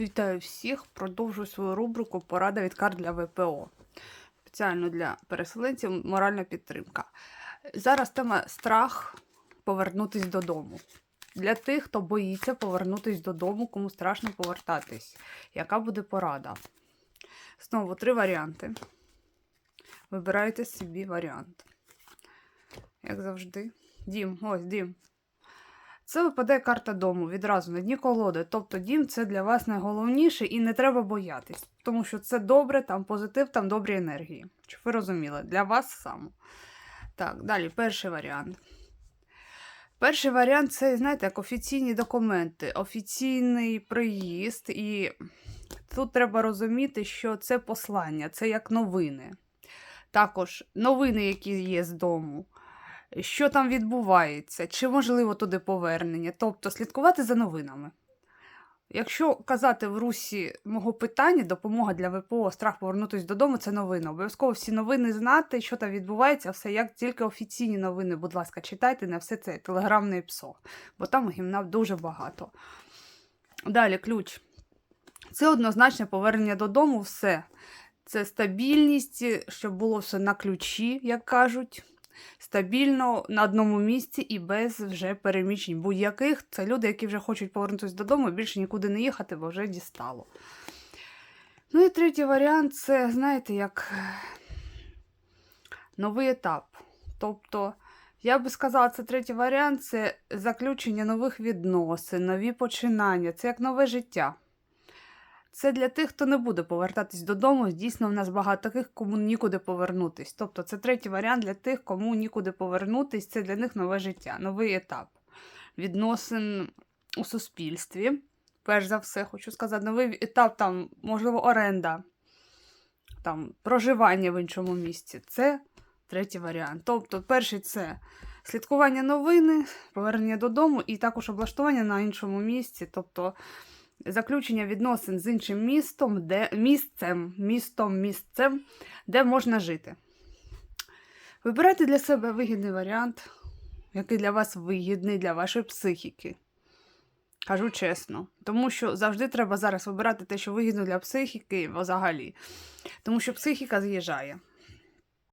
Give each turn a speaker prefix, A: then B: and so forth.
A: Вітаю всіх! Продовжую свою рубрику Порада від карт для ВПО. Спеціально для переселенців моральна підтримка. Зараз тема страх повернутись додому. Для тих, хто боїться повернутись додому, кому страшно повертатись. Яка буде порада? Знову три варіанти. Вибирайте собі варіант. Як завжди. Дім, ось дім. Це випадає карта дому відразу на дні колоди. Тобто дім це для вас найголовніше і не треба боятись, тому що це добре, там позитив, там добрі енергії. Щоб ви розуміли, для вас саме. Так, далі, перший варіант. Перший варіант це, знаєте, як офіційні документи, офіційний приїзд, і тут треба розуміти, що це послання, це як новини. Також новини, які є з дому що там відбувається, чи можливо туди повернення, тобто слідкувати за новинами. Якщо казати в русі мого питання, допомога для ВПО, страх повернутися додому це новина. Обов'язково всі новини знати, що там відбувається, все як тільки офіційні новини, будь ласка, читайте на все це телеграмне псо, бо там гімна дуже багато. Далі ключ. Це однозначне повернення додому, все. Це стабільність, щоб було все на ключі, як кажуть стабільно на одному місці і без вже переміщень будь-яких. Це люди, які вже хочуть повернутися додому більше нікуди не їхати, бо вже дістало. Ну і третій варіант це, знаєте, як новий етап. Тобто, я би сказала, це третій варіант це заключення нових відносин, нові починання, це як нове життя. Це для тих, хто не буде повертатись додому. Дійсно, в нас багато таких, кому нікуди повернутись. Тобто, це третій варіант для тих, кому нікуди повернутись. Це для них нове життя, новий етап відносин у суспільстві. Перш за все, хочу сказати, новий етап, там, можливо, оренда, там, проживання в іншому місці. Це третій варіант. Тобто, перший це слідкування новини, повернення додому і також облаштування на іншому місці. Тобто, заключення відносин з іншим містом, де місцем, містом, місцем, де можна жити. Вибирайте для себе вигідний варіант, який для вас вигідний для вашої психіки. Кажу чесно. Тому що завжди треба зараз вибирати те, що вигідно для психіки взагалі. Тому що психіка з'їжджає.